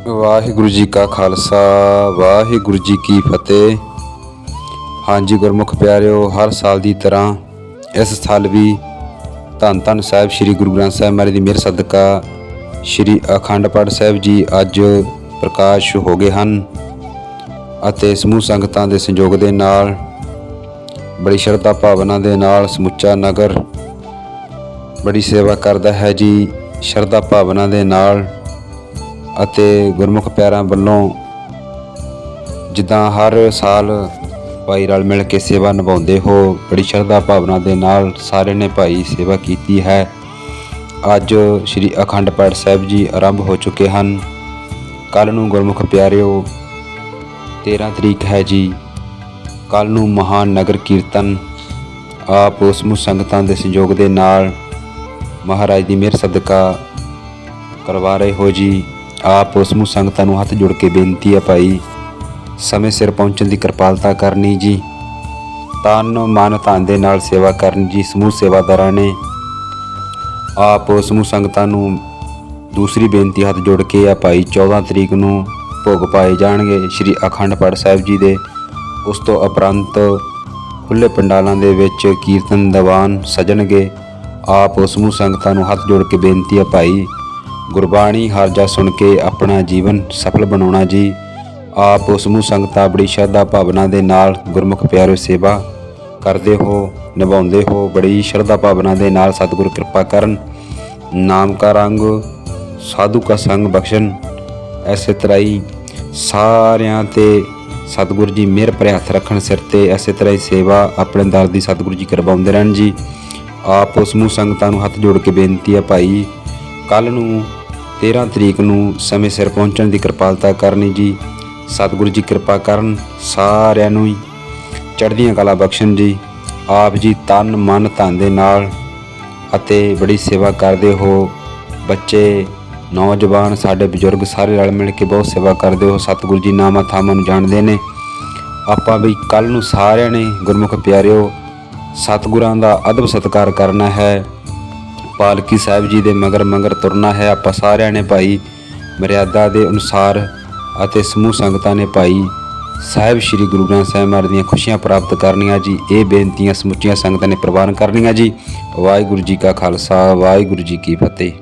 ਵਾਹਿਗੁਰੂ ਜੀ ਕਾ ਖਾਲਸਾ, ਵਾਹਿਗੁਰੂ ਜੀ ਕੀ ਫਤਿਹ। ਹਾਂਜੀ ਗੁਰਮੁਖ ਪਿਆਰਿਓ, ਹਰ ਸਾਲ ਦੀ ਤਰ੍ਹਾਂ ਇਸ ਸਾਲ ਵੀ ਧੰਨ ਧੰਨ ਸਾਹਿਬ ਸ੍ਰੀ ਗੁਰੂ ਗ੍ਰੰਥ ਸਾਹਿਬ ਮਹਾਰਾਜ ਦੀ ਮਿਹਰ ਸਦਕਾ ਸ੍ਰੀ ਅਖੰਡ ਪਾਠ ਸਾਹਿਬ ਜੀ ਅੱਜ ਪ੍ਰਕਾਸ਼ ਹੋ ਗਏ ਹਨ ਅਤੇ ਸਮੂਹ ਸੰਗਤਾਂ ਦੇ ਸੰਯੋਗ ਦੇ ਨਾਲ, ਬੜੀ ਸ਼ਰਧਾ ਭਾਵਨਾ ਦੇ ਨਾਲ ਸਮੁੱਚਾ ਨਗਰ ਬੜੀ ਸੇਵਾ ਕਰਦਾ ਹੈ ਜੀ। ਸ਼ਰਧਾ ਭਾਵਨਾ ਦੇ ਨਾਲ ਅਤੇ ਗੁਰਮੁਖ ਪਿਆਰਾਂ ਵੱਲੋਂ ਜਿੱਦਾਂ ਹਰ ਸਾਲ ਭਾਈ ਰਲ ਮਿਲ ਕੇ ਸੇਵਾ ਨਿਭਾਉਂਦੇ ਹੋ, ਬੜੀ ਸ਼ਰਧਾ ਭਾਵਨਾ ਦੇ ਨਾਲ ਸਾਰਿਆਂ ਨੇ ਭਾਈ ਸੇਵਾ ਕੀਤੀ ਹੈ। ਅੱਜ ਸ੍ਰੀ ਅਖੰਡ ਪਾਠ ਸਾਹਿਬ ਜੀ ਆਰੰਭ ਹੋ ਚੁੱਕੇ ਹਨ। ਕੱਲ ਨੂੰ ਗੁਰਮੁਖ ਪਿਆਰਿਓ 13 ਤਰੀਕ ਹੈ ਜੀ। ਕੱਲ ਨੂੰ ਮਹਾਨ ਨਗਰ ਕੀਰਤਨ, ਆਪ ਉਸ ਸਮੂਹ ਸੰਗਤਾਂ ਦੇ ਸੰਯੋਗ ਦੇ ਨਾਲ ਮਹਾਰਾਜ ਦੀ ਮਿਹਰ ਸਦਕਾ ਕਰਵਾ ਰਹੇ ਹੋ ਜੀ। ਆਪ ਉਸ ਸਮੂਹ ਸੰਗਤਾਂ ਨੂੰ ਹੱਥ ਜੋੜ ਕੇ ਬੇਨਤੀ ਹੈ ਭਾਈ, ਸਮੇਂ ਸਿਰ ਪਹੁੰਚਣ ਦੀ ਕਿਰਪਾਲਤਾ ਕਰਨੀ ਜੀ। ਤਨ ਮਨ ਧਨ ਦੇ ਨਾਲ ਸੇਵਾ ਕਰਨ ਜੀ, ਸਮੂਹ ਸੇਵਾਦਾਰਾਂ ਨੇ। ਆਪ ਸਮੂਹ ਸੰਗਤਾਂ ਨੂੰ ਦੂਸਰੀ ਬੇਨਤੀ ਹੱਥ ਜੋੜ ਕੇ ਆ ਭਾਈ 14 ਤਰੀਕ ਨੂੰ ਭੋਗ ਪਾਏ ਜਾਣਗੇ ਸ੍ਰੀ ਅਖੰਡ ਪਾਠ ਸਾਹਿਬ ਜੀ ਦੇ। ਉਸ ਤੋਂ ਉਪਰੰਤ ਖੁੱਲੇ ਪੰਡਾਲਾਂ ਦੇ ਵਿੱਚ ਕੀਰਤਨ, ਦੀਵਾਨ ਸਜਣਗੇ। ਆਪ ਸਮੂਹ ਸੰਗਤਾਂ ਨੂੰ ਹੱਥ ਜੋੜ ਕੇ ਬੇਨਤੀ ਹੈ ਭਾਈ ਗੁਰਬਾਣੀ ਹਰਜਾ ਸੁਣ ਕੇ ਆਪਣਾ ਜੀਵਨ ਸਫਲ ਬਣਾਉਣਾ ਜੀ। ਆਪ ਉਸ ਨੂੰ ਸੰਗਤਾਂ ਬੜੀ ਸ਼ਰਧਾ ਭਾਵਨਾ ਦੇ ਨਾਲ ਗੁਰਮੁਖ ਪਿਆਰਿਓ ਸੇਵਾ ਕਰਦੇ ਹੋ, ਨਿਭਾਉਂਦੇ ਹੋ, ਬੜੀ ਸ਼ਰਧਾ ਭਾਵਨਾ ਦੇ ਨਾਲ ਸਤਿਗੁਰ ਕਿਰਪਾ ਕਰਨ। ਨਾਮ ਕਾ ਰੰਗ, ਸਾਧੂ ਕਾ ਸੰਗ ਬਖਸ਼ਣ, ਐਸੇ ਤਰ੍ਹਾਂ ਹੀ ਸਾਰਿਆਂ ਤੇ ਸਤਿਗੁਰ ਜੀ ਮਿਹਰ ਭਰੇ ਹੱਥ ਰੱਖਣ, ਸਿਰ ਤੇ ਐਸੇ ਤਰ੍ਹਾਂ ਹੀ ਸੇਵਾ ਆਪਣੇ ਦਰ ਦੀ ਸਤਿਗੁਰੂ ਜੀ ਕਰਵਾਉਂਦੇ ਰਹਿਣ ਜੀ। ਆਪ ਉਸ ਨੂੰ ਸੰਗਤਾਂ ਨੂੰ ਹੱਥ ਜੋੜ ਕੇ ਬੇਨਤੀ ਹੈ ਭਾਈ ਕੱਲ ਨੂੰ 13 ਤਰੀਕ ਨੂੰ ਸਮੇਂ ਸਿਰ ਪਹੁੰਚਣ ਦੀ ਕਿਰਪਾਲਤਾ ਕਰਨੀ ਜੀ। ਸਤਿਗੁਰੂ ਜੀ ਕਿਰਪਾ ਕਰਨ, ਸਾਰਿਆਂ ਨੂੰ ਹੀ। ਚੜ੍ਹਦੀਆਂ ਕਲਾ ਬਖਸ਼ਣ ਜੀ। ਆਪ ਜੀ ਤਨ, ਮਨ, ਧਨ ਦੇ ਨਾਲ ਅਤੇ ਬੜੀ ਸੇਵਾ ਕਰਦੇ ਹੋ। ਬੱਚੇ, ਨੌਜਵਾਨ, ਸਾਡੇ ਬਜ਼ੁਰਗ ਸਾਰੇ ਰਲ ਮਿਲ ਕੇ ਬਹੁਤ ਸੇਵਾ ਕਰਦੇ ਹੋ। ਸਤਿਗੁਰੂ ਜੀ ਨਾਮਾ ਥਾਮਾਂ ਨੂੰ ਜਾਣਦੇ ਨੇ। ਆਪਾਂ ਵੀ ਕੱਲ ਨੂੰ ਸਾਰਿਆਂ ਨੇ ਗੁਰਮੁਖ ਪਿਆਰਿਓ, ਸਤਿਗੁਰਾਂ ਦਾ ਅਦਬ ਸਤਕਾਰ ਕਰਨਾ ਹੈ। ਪਾਲਕੀ ਸਾਹਿਬ ਜੀ ਦੇ ਮਗਰ ਮਗਰ ਤੁਰਨਾ ਹੈ। ਆਪਾਂ ਸਾਰਿਆਂ ਨੇ ਭਾਈ ਮਰਿਆਦਾ ਦੇ ਅਨੁਸਾਰ ਅਤੇ ਸਮੂਹ ਸੰਗਤਾਂ ਨੇ ਭਾਈ ਸਾਹਿਬ ਸ੍ਰੀ ਗੁਰੂ ਗ੍ਰੰਥ ਸਾਹਿਬ ਮਹਾਰਾਜ ਦੀਆਂ ਖੁਸ਼ੀਆਂ ਪ੍ਰਾਪਤ ਕਰਨੀਆਂ ਜੀ। ਇਹ ਬੇਨਤੀਆਂ ਸਮੁੱਚੀਆਂ ਸੰਗਤਾਂ ਨੇ ਪ੍ਰਵਾਨ ਕਰਨੀਆਂ ਜੀ। ਵਾਹਿਗੁਰੂ ਜੀ ਕਾ ਖਾਲਸਾ, ਵਾਹਿਗੁਰੂ ਜੀ ਕੀ ਫਤਿਹ।